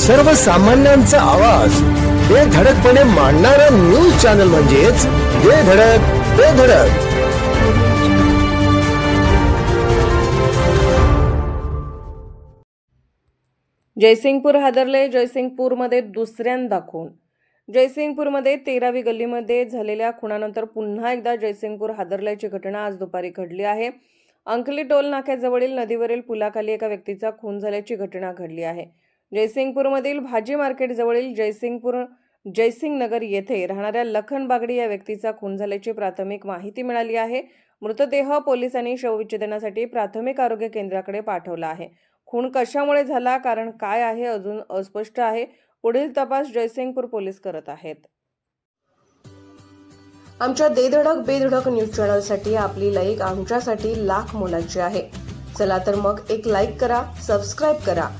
सर्वसामान्यांचा आवाज. बेधडकपणे मांडणारा न्यूज चॅनल म्हणजेच बेधडक बेधडक जयसिंगपूर हादरले जयसिंगपूरमध्ये दुसऱ्यांदा खून जयसिंगपूरमध्ये तेरावी गल्लीमध्ये झालेल्या खुणानंतर पुन्हा एकदा जयसिंगपूर हादरल्याची घटना आज दुपारी घडली आहे. अंकली टोल नाक्याजवळील नदीवरील पुलाखाली एका व्यक्तीचा खून झाल्याची घटना घडली आहे. जयसिंगपूरमधील भाजी मार्केटजवळील जयसिंगपूर जयसिंग नगर येथे राहणाऱ्या लखन बागडी या व्यक्तीचा खून झाल्याची प्राथमिक माहिती मिळाली आहे. मृतदेह पोलिसांनी शवविच्छेदनासाठी प्राथमिक आरोग्य केंद्राकडे पाठवला आहे. खून कशामुळे झाला कारण काय आहे अजून अस्पष्ट आहे. पुढील तपास जयसिंगपूर पोलीस करत आहेत. आमच्या देधडक बेधडक न्यूज चॅनलसाठी आपली लाईक आमच्यासाठी लाख मोलाची आहे. चला तर मग एक लाईक करा सबस्क्राईब करा.